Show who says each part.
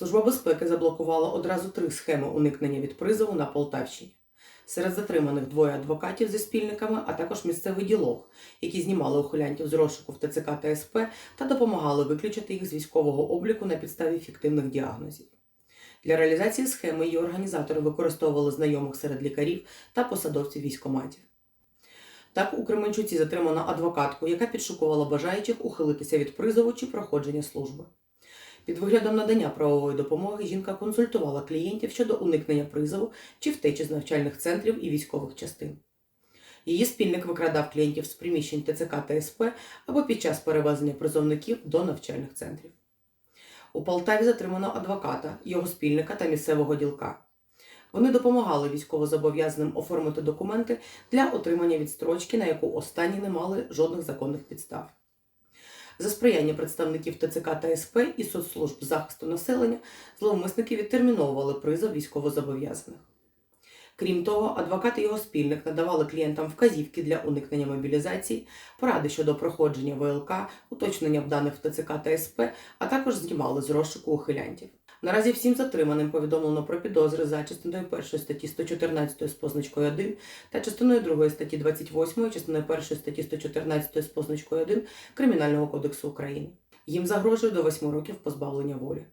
Speaker 1: Служба безпеки заблокувала одразу три схеми уникнення від призову на Полтавщині. Серед затриманих двоє адвокатів зі спільниками, а також місцевий ділок, які знімали ухилянтів з розшуку в ТЦК та СП та допомагали виключити їх з військового обліку на підставі фіктивних діагнозів. Для реалізації схеми її організатори використовували знайомих серед лікарів та посадовців військоматів. Так, у Кременчуці затримано адвокатку, яка підшукувала бажаючих ухилитися від призову чи проходження служби. Під виглядом надання правової допомоги жінка консультувала клієнтів щодо уникнення призову чи втечі з навчальних центрів і військових частин. Її спільник викрадав клієнтів з приміщень ТЦК та СП або під час перевезення призовників до навчальних центрів. У Полтаві затримано адвоката, його спільника та місцевого ділка. Вони допомагали військовозобов'язаним оформити документи для отримання відстрочки, на яку останні не мали жодних законних підстав. За сприяння представників ТЦК та СП і соцслужб захисту населення зловмисники відтерміновували призов військовозобов'язаних. Крім того, адвокат і його спільник надавали клієнтам вказівки для уникнення мобілізації, поради щодо проходження ВЛК, уточнення даних в ТЦК та СП, а також знімали з розшуку ухилянтів. Наразі всім затриманим повідомлено про підозри за частиною 1 статті 114 з позначкою 1 та частиною 2 статті 28, частиною 1 статті 114 з позначкою 1 Кримінального кодексу України. Їм загрожує до 8 років позбавлення волі.